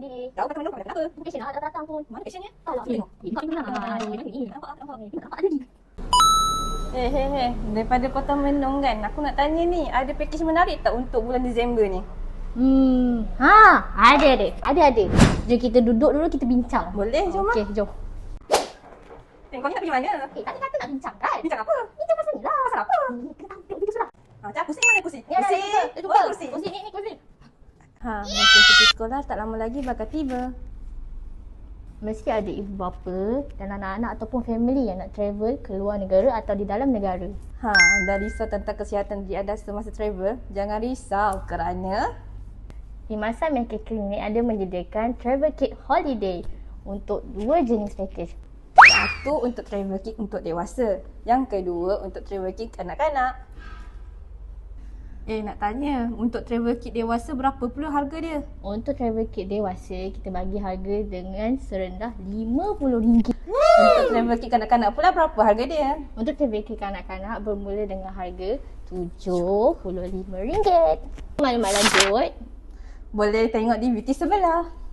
tahu kata menunggu kenapa. Patient lah, datang pun. Mana patientnya? Kau lah. Nampak tak? Nampak. Nampak ada ni. Hei, hei, hei. Daripada kota Menung kan, aku nak tanya ni, ada package menarik tak untuk bulan Disember ni? Hmm. Ha, ada ada. Ada ada. Jom kita duduk dulu kita bincang. Boleh, jom Okey, jom. Eh, kau ni nak pergi mana? Eh, tadi kata nak bincang kan? Bincang apa? Bincang pasal ni lah. Pasal apa? Hmm, Kita tampil begitu sudah. Ha, cak kursi mana kursi? Ni ada Kursi. Oh, kursi. Kursi ni, ni kursi. Ha, pergi sekolah tak lama lagi bakal tiba. Mesti ada ibu bapa dan anak-anak ataupun family yang nak travel ke luar negara atau di dalam negara. Ha, dah risau tentang kesihatan di anda semasa travel? Jangan risau kerana Di masa Mercury Clinic ada menyediakan travel kit holiday untuk dua jenis package. satu untuk travel kit untuk dewasa, yang kedua untuk travel kit kanak-kanak. Eh nak tanya, untuk travel kit dewasa berapa pula harga dia? Untuk travel kit dewasa, kita bagi harga dengan serendah RM50. Untuk travel kit kanak-kanak pula berapa harga dia? Untuk travel kit kanak-kanak bermula dengan harga RM75. Maklumat lanjut. Boleh tengok di beauty sebelah.